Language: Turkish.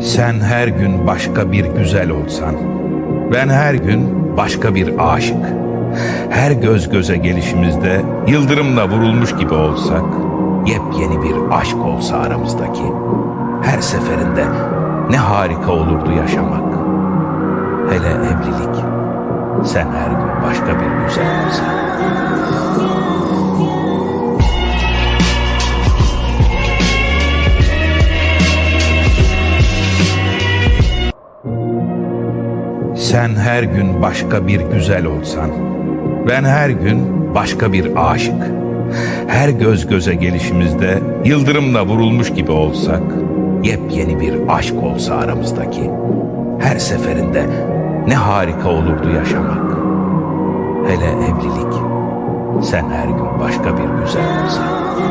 Sen her gün başka bir güzel olsan, ben her gün başka bir aşık. Her göz göze gelişimizde yıldırımla vurulmuş gibi olsak, yepyeni bir aşk olsa aramızdaki. Her seferinde ne harika olurdu yaşamak. Hele evlilik. Sen her gün başka bir güzel olsan. Sen her gün başka bir güzel olsan, ben her gün başka bir aşık. Her göz göze gelişimizde yıldırımla vurulmuş gibi olsak, yepyeni bir aşk olsa aramızdaki. Her seferinde ne harika olurdu yaşamak. Hele evlilik. Sen her gün başka bir güzel olsan.